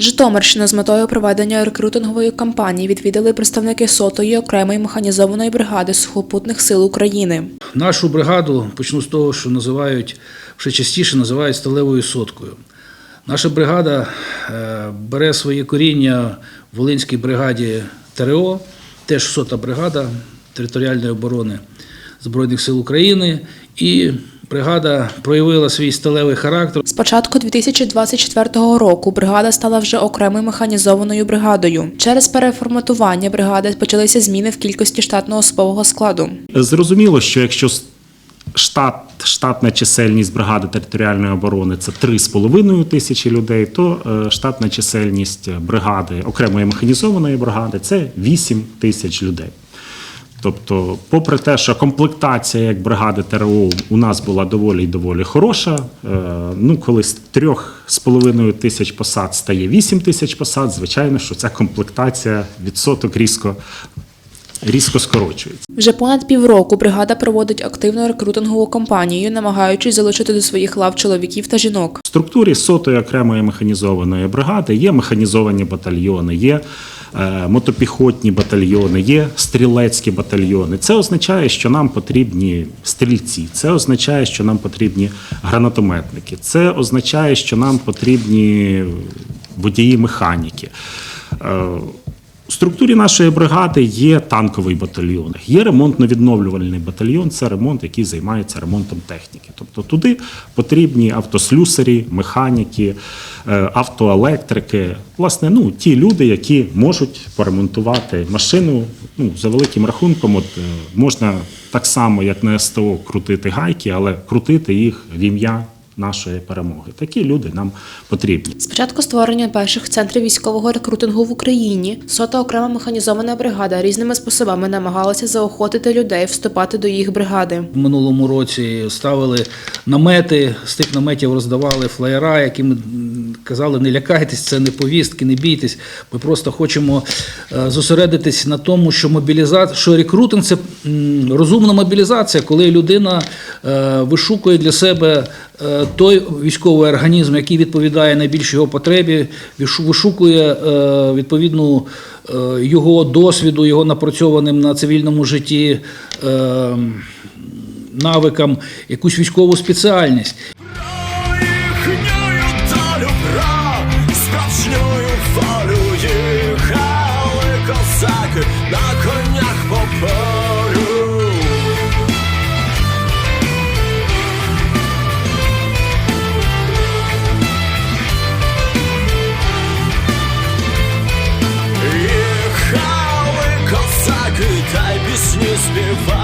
Житомирщину з метою проведення рекрутингової кампанії відвідали представники сотої окремої механізованої бригади сухопутних сил України. Нашу бригаду почну з того, що називають ще частіше називають сталевою соткою. Наша бригада е, бере своє коріння в Волинській бригаді ТРО, теж сота бригада територіальної оборони Збройних сил України. І бригада проявила свій сталевий характер. З початку 2024 року бригада стала вже окремою механізованою бригадою. Через переформатування бригади почалися зміни в кількості штатного особового складу. Зрозуміло, що якщо штат, штатна чисельність бригади територіальної оборони це 3,5 тисячі людей, то е, штатна чисельність бригади окремої механізованої бригади це 8 тисяч людей. Тобто, попри те, що комплектація як бригади ТРО у нас була доволі й доволі хороша, е, ну коли з трьох з половиною тисяч посад стає 8 тисяч посад, звичайно, що ця комплектація відсоток різко, різко скорочується. Вже понад півроку бригада проводить активну рекрутингову кампанію, намагаючись залучити до своїх лав чоловіків та жінок. В структурі сотої окремої механізованої бригади є механізовані батальйони, є мотопіхотні батальйони, є стрілецькі батальйони. Це означає, що нам потрібні стрільці, це означає, що нам потрібні гранатометники, це означає, що нам потрібні водії механіки. У структурі нашої бригади є танковий батальйон, є ремонтно-відновлювальний батальйон. Це ремонт, який займається ремонтом техніки. Тобто туди потрібні автослюсарі, механіки, е, автоелектрики, власне, ну ті люди, які можуть поремонтувати машину. Ну за великим рахунком, от е, можна так само, як на СТО, крутити гайки, але крутити їх в ім'я нашої перемоги. Такі люди нам потрібні. З початку створення перших центрів військового рекрутингу в Україні сота окрема механізована бригада різними способами намагалася заохотити людей вступати до їх бригади. В минулому році ставили намети, з тих наметів роздавали флаєра, якими м, казали, не лякайтесь, це не повістки, не бійтесь. Ми просто хочемо е, зосередитись на тому, що мобілізація, що рекрутинг це розумна мобілізація, коли людина е, вишукує для себе той військовий організм, який відповідає найбільш його потребі, вишукує е, відповідну е, його досвіду, його напрацьованим на цивільному житті. е, навикам якусь військову спеціальність. На конях попереду. Vinícius Pevá.